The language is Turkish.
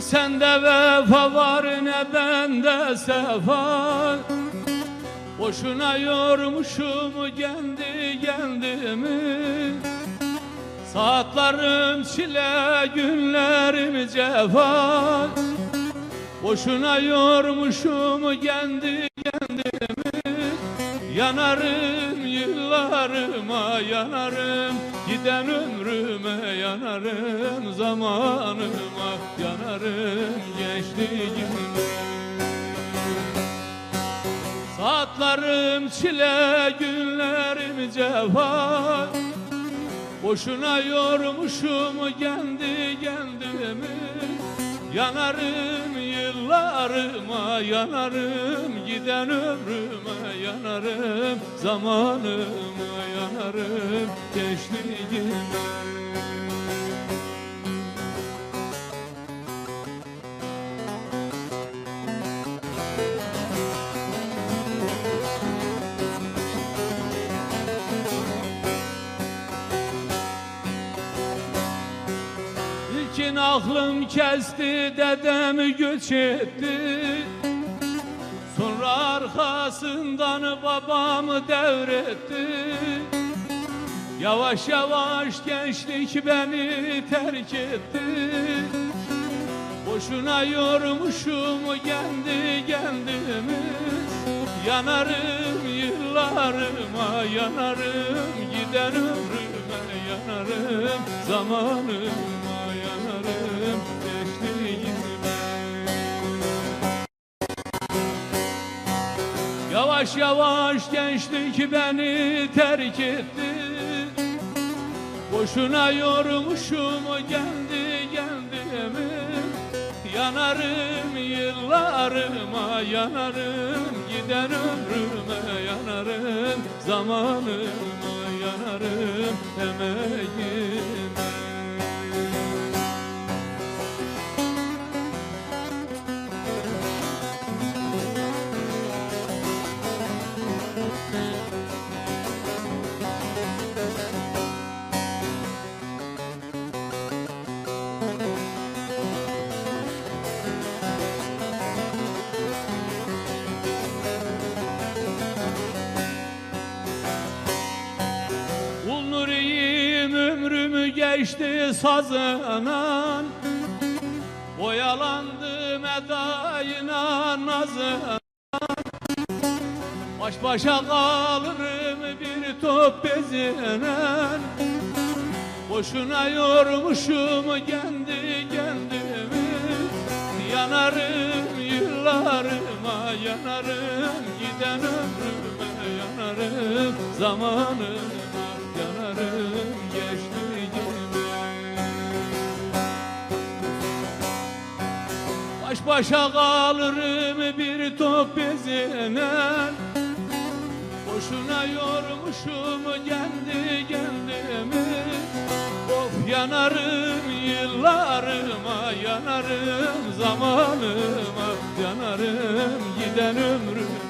sende vefa var ne bende sefa. Boşuna yormuşum kendi kendimi. Saatlerim çile günlerim cefa. Boşuna yormuşum kendi Yanarım yıllarıma yanarım. Giden ömrüme yanarım Zamanıma yanarım. Gençliğime Saatlerim çile günlerim cefa Boşuna yormuşum kendi kendimi. Yanarım yıllarıma yanarım Giden ömrüme yanarım Zamanıma yanarım gençliğime İlkin aklım kesti dedemi göç etti. Sonra arkasından babamı devretti. Yavaş yavaş gençlik beni terk etti. Boşuna yormuşum kendi kendimi. Yanarım yıllarıma yanarım Giden ömrüme yanarım Zamanıma Yavaş yavaş gençlik beni terk etti. Boşuna yormuşum kendi kendimi Yanarım yıllarıma yanarım. Giden ömrüme yanarım. Zamanıma yanarım. Emeğime geçti sazınan Boyalandım edayına nazınan. Baş başa kalırım bir top bezinen Boşuna yormuşum kendi kendimi. Yanarım yıllarıma yanarım Giden ömrüme yanarım Zamanıma yanarım başa kalırım bir top bezinen Boşuna yormuşum kendi kendimi. Of yanarım yıllarıma yanarım zamanıma. Yanarım giden ömrüme